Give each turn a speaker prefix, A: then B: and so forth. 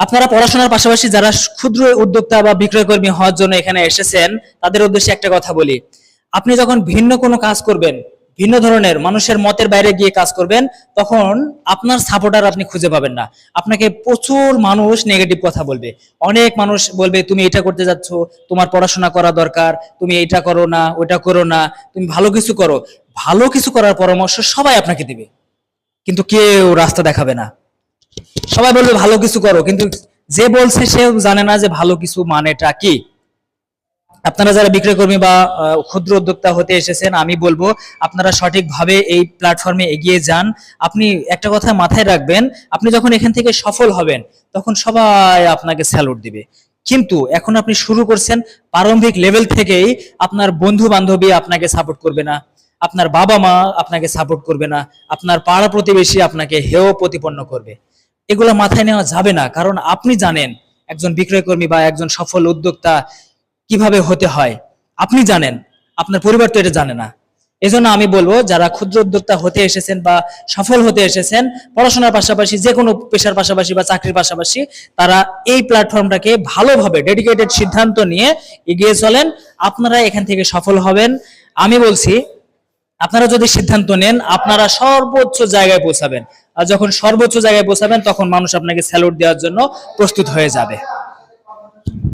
A: আপনারা পড়াশোনার পাশাপাশি যারা ক্ষুদ্র উদ্যোক্তা বা বিক্রয় কর্মী হওয়ার জন্য এখানে এসেছেন, তাদের উদ্দেশ্যে একটা কথা বলি। আপনি যখন ভিন্ন কোনো কাজ করবেন, ভিন্ন ধরনের মানুষের মতের বাইরে গিয়ে কাজ করবেন, তখন আপনার সাপোর্টার আপনি খুঁজে পাবেন না। আপনাকে প্রচুর মানুষ নেগেটিভ কথা বলবে। অনেক মানুষ বলবে, তুমি এটা করতে যাচ্ছ, তোমার পড়াশোনা করা দরকার, তুমি এটা করো না ওটা করো না, তুমি ভালো কিছু করো। ভালো কিছু করার পরামর্শ সবাই আপনাকে দিবে। কিন্তু কেউ রাস্তা দেখাবে না। সবাই বলবে ভালো কিছু করো, কিন্তু যে বলছে সেও জানে না যে ভালো কিছু মানেটা কি। আপনারা যারা বিক্রয় কর্মী বা ক্ষুদ্র উদ্যোক্তা হতে এসেছেন, আমি বলব আপনারা সঠিকভাবে এই প্ল্যাটফর্মে এগিয়ে যান। আপনি একটা কথা মাথায় রাখবেন, আপনি যখন এখান থেকে সফল হবেন, তখন সবাই আপনাকে স্যালুট দিবে। কিন্তু এখন আপনি শুরু করছেন প্রারম্ভিক লেভেল থেকেই আপনার বন্ধু বান্ধবী আপনাকে সাপোর্ট করবে না, আপনার বাবা মা আপনাকে সাপোর্ট করবে না, আপনার পাড়া প্রতিবেশী আপনাকে হেয় প্রতিপন্ন করবে। এগুলো মাথায় নেওয়া যাবে না। কারণ আপনি জানেন একজন বিক্রয়কর্মী বা একজন সফল উদ্যোক্তা কীভাবে হতে হয়। আপনি জানেন, আপনার পরিবার তো এটা জানে না। এজন্য আমি বলব, যারা ক্ষুদ্র উদ্যোক্তা হতে এসেছেন বা সফল হতে এসেছেন, পড়াশোনার পাশাপাশি যে কোনো পেশার পাশাপাশি বা চাকরির পাশাপাশি, তারা এই প্ল্যাটফর্মটাকে ভালোভাবে ডেডিকেটেড সিদ্ধান্ত নিয়ে এগিয়ে চলেন। আপনারা এখান থেকে সফল হবেন। আমি বলছি, আপনারা যদি সিদ্ধান্ত নেন, আপনারা সর্বোচ্চ জায়গায় পৌঁছাবেন। যখন সর্বোচ্চ জায়গায় পৌঁছাবেন তখন মানুষ আপনাকে স্যালুট দেওয়ার জন্য প্রস্তুত হয়ে যাবে।